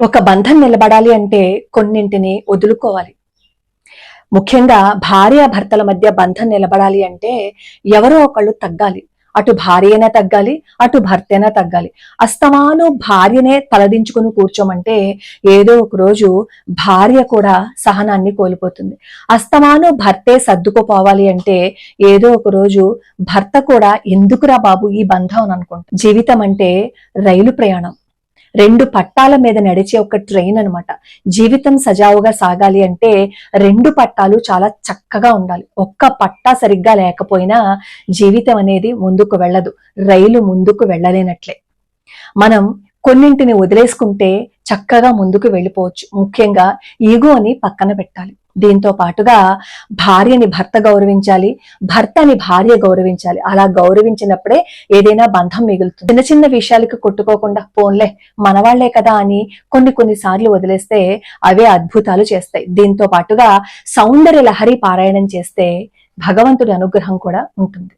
ఒక బంధం నిలబడాలి అంటే కొన్నింటిని వదులుకోవాలి. ముఖ్యంగా భార్య భర్తల మధ్య బంధం నిలబడాలి అంటే ఎవరో ఒకళ్ళు తగ్గాలి. అటు భార్య అయినా తగ్గాలి అటు భర్తేనే తగ్గాలి. అస్తమాను భార్యనే తలదించుకుని కూర్చోమంటే ఏదో ఒక రోజు భార్య కూడా సహనాన్ని కోల్పోతుంది. అస్తమాను భర్తే సర్దుకుపోవాలి అంటే ఏదో ఒక రోజు భర్త కూడా ఎందుకురా బాబు ఈ బంధం అని అనుకుంటా జీవితం అంటే రైలు ప్రయాణం. రెండు పట్టాల మీద నడిచే ఒక ట్రైన్ అన్నమాట. జీవితం సజావుగా సాగాలి అంటే రెండు పట్టాలు చాలా చక్కగా ఉండాలి. ఒక్క పట్టా సరిగ్గా లేకపోయినా జీవితం అనేది ముందుకు వెళ్ళదు. రైలు ముందుకు వెళ్ళలేనట్లే. మనం కొన్నింటిని వదిలేసుకుంటే చక్కగా ముందుకు వెళ్ళిపోవచ్చు. ముఖ్యంగా ఈగోని పక్కన పెట్టాలి. దీంతో పాటుగా భార్యని భర్త గౌరవించాలి భర్తని భార్య గౌరవించాలి. అలా గౌరవించినప్పుడే ఏదైనా బంధం మిగులుతుంది. చిన్న చిన్న విషయాలకు కొట్టుకోకుండా పోన్లే మనవాళ్ళే కదా అని కొన్ని కొన్ని సార్లు వదిలేస్తే అవే అద్భుతాలు చేస్తాయి. దీంతో పాటుగా సౌందర్య లహరి పారాయణం చేస్తే భగవంతుడి అనుగ్రహం కూడా ఉంటుంది.